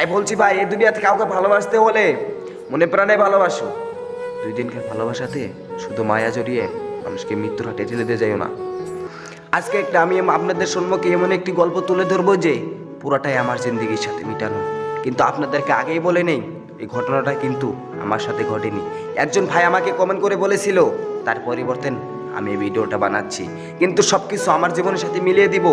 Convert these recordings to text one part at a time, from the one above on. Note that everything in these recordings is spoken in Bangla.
তাই বলছি ভাই, এই দুনিয়াতে কাউকে ভালোবাসতে হলে মনে প্রাণে ভালোবাসো। দুই দিনকার ভালোবাসাতে শুধু মায়া জড়িয়ে মানুষকে মৃত্যুর হাটে ঠেলে দিয়ে যাইও না। আজকে একটা আমি আপনাদের সম্মুখে এমন একটি গল্প তুলে ধরবো যে পুরাটাই আমার জিন্দগির সাথে মিটানো। কিন্তু আপনাদেরকে আগেই বলে নেই, এই ঘটনাটা কিন্তু আমার সাথে ঘটেনি। একজন ভাই আমাকে কমেন্ট করে বলেছিল, তার পরিবর্তন আমি ভিডিওটা বানাচ্ছি। কিন্তু সব কিছু আমার জীবনের সাথে মিলিয়ে দিব।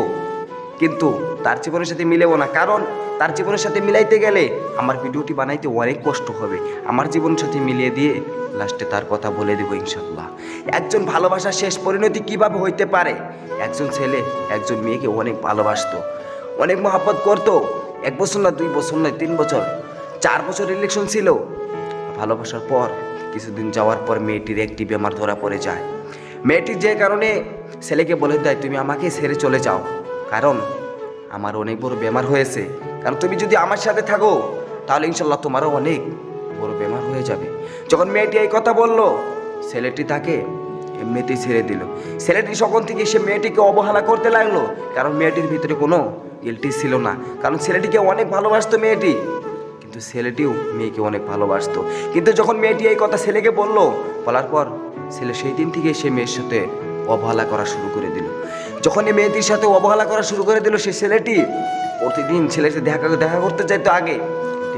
কিন্তু তার জীবনের সাথে মিলেও না। কারণ তার জীবনের সাথে মিলাইতে গেলে আমার ভিডিওটি বানাইতে অনেক কষ্ট হবে। আমার জীবনের সাথে মিলিয়ে দিয়ে লাস্টে তার কথা বলে দেবো ইনশাল্লাহ একজন ভালোবাসার শেষ পরিণতি কীভাবে হইতে পারে? একজন ছেলে, একজন মেয়েকে অনেক ভালোবাসতো, অনেক মহাব্বত করতো। এক বছর না দুই বছর নয় তিন বছর, চার বছর রিলেশন ছিল। ভালোবাসার পর, কিছুদিন যাওয়ার পর মেয়েটির একটি বেমার ধরা পড়ে যায়। মেয়েটি যে কারণে ছেলেকে বলে দেয়, তুমি আমাকে ছেড়ে চলে যাও। কারণ আমার অনেক বড় বেমার হয়েছে। কারণ তুমি যদি আমার সাথে থাকো, তাহলে ইনশাল্লাহ তোমারও অনেক বড় বেমার হয়ে যাবে। যখন মেয়েটি এই কথা বলল, ছেলেটি তাকে এমনিতেই ছেড়ে দিল। ছেলেটি সকল থেকে সে মেয়েটিকে অবহেলা করতে লাগল, কারণ মেয়েটির ভিতরে কোনো গিলটি ছিল না। কারণ ছেলেটিকে অনেক ভালোবাসতো মেয়েটি, কিন্তু ছেলেটিও মেয়েকে অনেক ভালোবাসতো। কিন্তু যখন মেয়েটি এই কথা ছেলেকে বলল, বলার পর ছেলে সেই দিন থেকে সে মেয়ের সাথে অবহেলা করা শুরু করে দিল। যখন এই মেয়েটির সাথে অবহেলা করা শুরু করে দিল, সে ছেলেটি প্রতিদিন ছেলেটি দেখা দেখা করতে চাইতো আগে।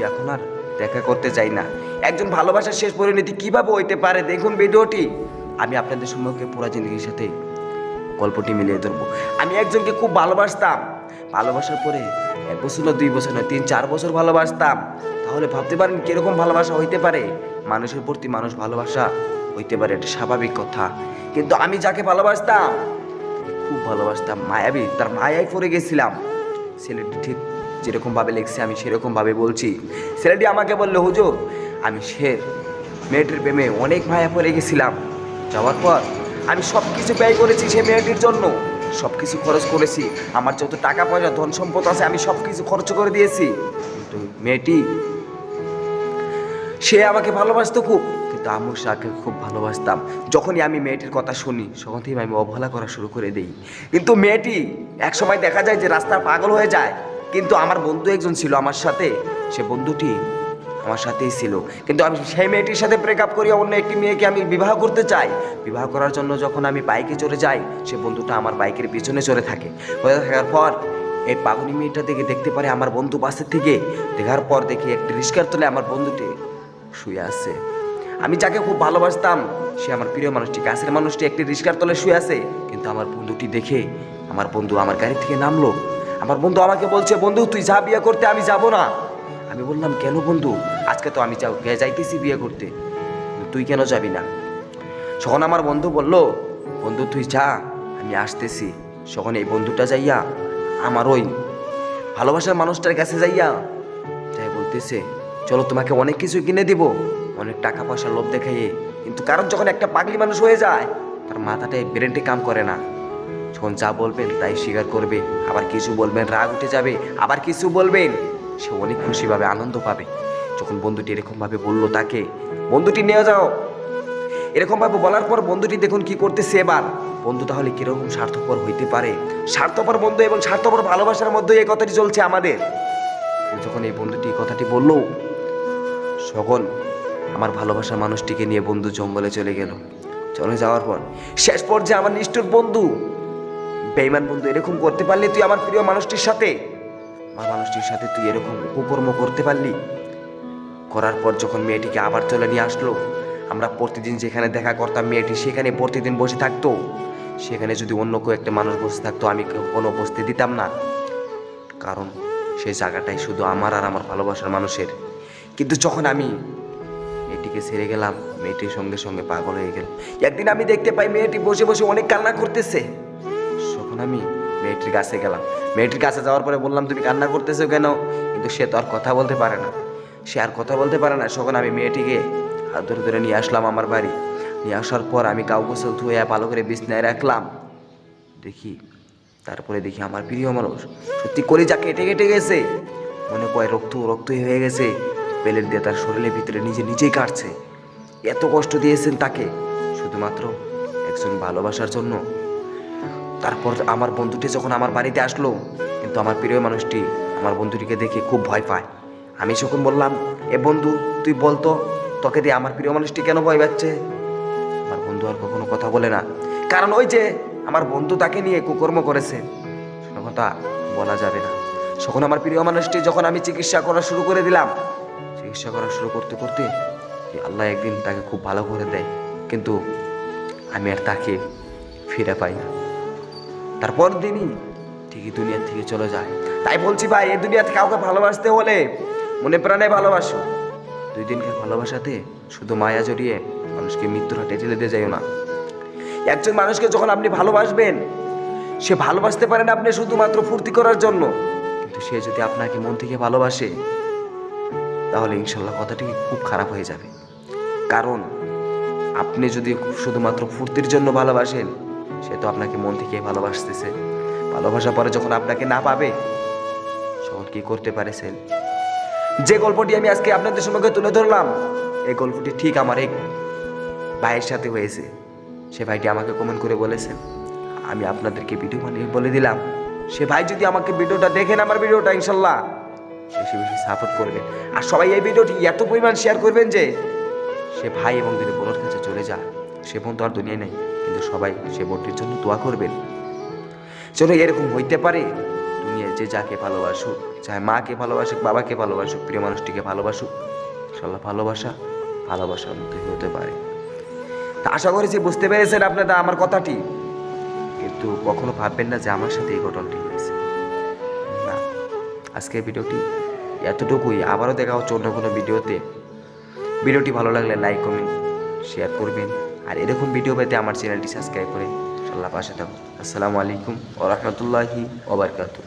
এখন আর দেখা করতে চাই না। একজন ভালোবাসার শেষ পরিণতি কীভাবে হইতে পারে? দেখুন ভিডিওটি। আমি আপনাদের সম্মুখে পুরা জিন্দগির সাথে গল্পটি মিলিয়ে ধরবো। আমি একজনকে খুব ভালোবাসতাম। ভালোবাসার পরে এক বছর না দুই বছর না তিন চার বছর ভালোবাসতাম। তাহলে ভাবতে পারেন কীরকম ভালোবাসা হইতে পারে? মানুষের প্রতি মানুষ ভালোবাসা হইতে পারে, এটা স্বাভাবিক কথা। কিন্তু আমি যাকে ভালোবাসতাম খুব ভালোবাসতাম, মায়াবী, তার মায়ায় পড়ে গেছিলাম। ছেলেটি ঠিক যেরকম ভাবে লেগছে আমি সেরকমভাবে বলছি। ছেলেটি আমাকে বলল, হুজুর, আমি সে মেয়েটির প্রেমে অনেক মায়া পড়ে গেছিলাম। যাওয়ার পর আমি সব কিছু ব্যয় করেছি সে মেয়েটির জন্য। সব কিছু খরচ করেছি। আমার যত টাকা পয়সা, ধন সম্পদ আছে, আমি সব কিছু খরচ করে দিয়েছি। কিন্তু মেয়েটি, সে আমাকে ভালোবাসতো খুব। কিন্তু আমি তাকে খুব ভালোবাসতাম। যখনই আমি মেয়েটির কথা শুনি, তখন থেকে আমি অবহেলা করা শুরু করে দিই। কিন্তু মেয়েটি এক সময় দেখা যায় যে রাস্তা পাগল হয়ে যায়। কিন্তু আমার বন্ধু একজন ছিল আমার সাথে, সে বন্ধুটি আমার সাথেই ছিল। কিন্তু আমি সেই মেয়েটির সাথে ব্রেকআপ করি, অন্য একটি মেয়েকে আমি বিবাহ করতে চাই। বিবাহ করার জন্য যখন আমি বাইকে চড়ে যাই, সে বন্ধুটা আমার বাইকের পিছনে চড়ে থাকে। থাকার পর, এই পাগনি মেয়েটা দেখে দেখতে পারে আমার বন্ধু পাশের থেকে। দেখার পর দেখি একটি রিস্কার তোলে আমার বন্ধুটি শুয়ে আছে। আমি যাকে খুব ভালোবাসতাম, সে আমার প্রিয় মানুষটি, কাছের মানুষটি একটি রিস্কার তলে শুয়ে আছে। কিন্তু আমার বন্ধুটি দেখে আমার বন্ধু আমার গাড়ি থেকে নামলো। আমার বন্ধু আমাকে বলছে, বন্ধু, তুই যা বিয়ে করতে, আমি যাব না। আমি বললাম, কেন বন্ধু? আজকে তো আমি যাও যাইতেছি বিয়ে করতে। তুই কেন যাবি না? তখন আমার বন্ধু বলল, বন্ধু, তুই যা, আমি আসতেছি। তখন এই বন্ধুটা যাইয়া আমার ওই ভালোবাসার মানুষটার কাছে যাইয়া যাই বলতেছে, চলো, তোমাকে অনেক কিছু কিনে দিব। অনেক টাকা পয়সার লোভ দেখাইয়ে, কিন্তু কারণ যখন একটা পাগলি মানুষ হয়ে যায়, তার মাথাটায় ব্রেনটি কাম করে না। যখন যা বলবেন তাই স্বীকার করবে, আবার কিছু বলবেন রাগ উঠে যাবে, আবার কিছু বলবেন, সে অনেক খুশি পাবে আনন্দ পাবে। যখন বন্ধুটি এরকমভাবে বলল তাকে, বন্ধুটি নিয়ে যাও। এরকমভাবে বলার পর বন্ধুটি দেখুন কি করতেছে এবার। বন্ধু তাহলে কীরকম স্বার্থপর হইতে পারে? স্বার্থপর বন্ধু এবং স্বার্থপর ভালোবাসার মধ্যে এই কথাটি চলছে আমাদের। যখন এই বন্ধুটি কথাটি বলল সকল আমার ভালোবাসার মানুষটিকে নিয়ে বন্ধু জঙ্গলে চলে গেল। চলে যাওয়ার পর, শেষ পর্যায়ে আমার নিষ্ঠুর বন্ধু বেইমান বন্ধু এরকম করতে পারলি তুই আমার প্রিয় মানুষটির সাথে? আমার মানুষটির সাথে তুই এরকম কুকর্ম করতে পারলি? করার পর যখন মেয়েটিকে আবার চলে নিয়ে আসলো, আমরা প্রতিদিন যেখানে দেখা করতাম মেয়েটি সেখানে প্রতিদিন বসে থাকতো। সেখানে যদি অন্য কেউ একটা মানুষ বসে থাকতো, আমি কোনো বসতে দিতাম না। কারণ সেই জায়গাটাই শুধু আমার আর আমার ভালোবাসার মানুষের। কিন্তু যখন আমি মেয়েটিকে ছেড়ে গেলাম। মেয়েটির সঙ্গে সঙ্গে পাগল হয়ে গেল একদিন আমি দেখতে পাই মেয়েটি বসে বসে অনেক কান্না করতেছে। তখন আমি মেয়েটির কাছে গেলাম। মেয়েটির কাছে যাওয়ার পরে বললাম, তুমি কান্না করতেছো কেন? কিন্তু সে তো আর কথা বলতে পারে না। সে আর কথা বলতে পারে না। তখন আমি মেয়েটিকে হাত ধরে ধরে নিয়ে আসলাম আমার বাড়ি। নিয়ে আসার পর আমি কাউ গোসল ধুয়ে ভালো করে বিছনায় রাখলাম। দেখি, তারপরে দেখি আমার প্রিয় মানুষ সত্যি কলিজা কেটে কেটে গেছে। মনে কয় রক্ত রক্ত হয়ে গেছে। পেলের দিয়ে তার শরীরের ভিতরে নিজে নিজেই কাটছে। এত কষ্ট দিয়েছেন তাকে, শুধুমাত্র একজন ভালোবাসার জন্য। তারপর আমার বন্ধুটি যখন আমার বাড়িতে আসলো, কিন্তু আমার প্রিয় মানুষটি আমার বন্ধুটিকে দেখে খুব ভয় পায়। আমি যখন বললাম, এ বন্ধু, তুই বলতো, তোকে দিয়ে আমার প্রিয় মানুষটি কেন ভয় পাচ্ছে? আমার বন্ধু আর কখনো কথা বলে না। কারণ ওই যে আমার বন্ধু তাকে নিয়ে কুকর্ম করেছে। কথা বলা যাবে না। তখন আমার প্রিয় মানুষটি যখন আমি চিকিৎসা করা শুরু করে দিলাম চিকিৎসা করা শুরু করতে করতে আল্লাহ একদিন তাকে খুব ভালো করে দেয়। কিন্তু আমি আর তাকে ফিরে পাই না। তারপর দিনই ঠিকই দুনিয়া থেকে চলে যায়। তাই বলছি ভাই, এই দুনিয়াতে কাউকে ভালোবাসতে হলে মনে প্রাণে ভালোবাসো। দুই দিনকে ভালোবাসাতে শুধু মায়া জড়িয়ে মানুষকে মৃত্যুর হাটে ঠেলে দিয়ে যাইও না। একজন মানুষকে যখন আপনি ভালোবাসবেন, সে ভালোবাসতে পারেন আপনি শুধুমাত্র ফুর্তি করার জন্য। কিন্তু সে যদি আপনাকে মন থেকে ভালোবাসে তাহলে ইনশাল্লাহ কথাটি খুব খারাপ হয়ে যাবে। কারণ আপনি যদি শুধুমাত্র ফুর্তির জন্য ভালোবাসেন, সে তো আপনাকে মন থেকে ভালোবাসতেছে। ভালোবাসা পরে যখন আপনাকে না পাবে, তখন কি করতে পারে সে যে গল্পটি আমি আজকে আপনাদের সঙ্গে তুলে ধরলাম, এই গল্পটি ঠিক আমার এক ভাইয়ের সাথে হয়েছে। সে ভাইটি আমাকে কমেন্ট করে বলেছেন আমি আপনাদেরকে ভিডিও বানিয়ে বলে দিলাম। সে ভাই যদি আমাকে ভিডিওটা দেখেন আমার ভিডিওটা, ইনশাল্লাহ বেশি বেশি সাপোর্ট করবেন আর সবাই এই ভিডিওটি এত পরিমাণ শেয়ার করবেন যে, সে ভাই এবং যদি বোনের কাছে চলে যা সে বোন তো আর দুনিয়ায় নেই, কিন্তু সবাই সে বোনটির জন্য দোয়া করবেন। যেন এরকম হইতে পারে, দুনিয়ায় যে যাকে ভালোবাসুক, চাহে মাকে ভালোবাসুক, বাবাকে ভালোবাসুক, প্রিয় মানুষটিকে ভালোবাসুক ইনশাল্লাহ ভালোবাসা ভালোবাসার মধ্যে হতে পারে। তা আশা করেছি বুঝতে পেরেছেন আপনারা আমার কথাটি, কিন্তু কখনো ভাববেন না যে আমার সাথে এই ঘটনাটি হয়েছে। আজকের ভিডিওটি এতটুকুই। আবারও দেখা হচ্ছে অন্য কোনো ভিডিওতে। ভিডিওটি ভালো লাগলে লাইক, কমেন্ট, শেয়ার করবেন। আর এরকম ভিডিও পেতে আমার চ্যানেলটি সাবস্ক্রাইব করে আল্লাহ পাশে থাকুন। আসসালামু আলাইকুম ও রহমতুল্লাহি ওবরকাতুহ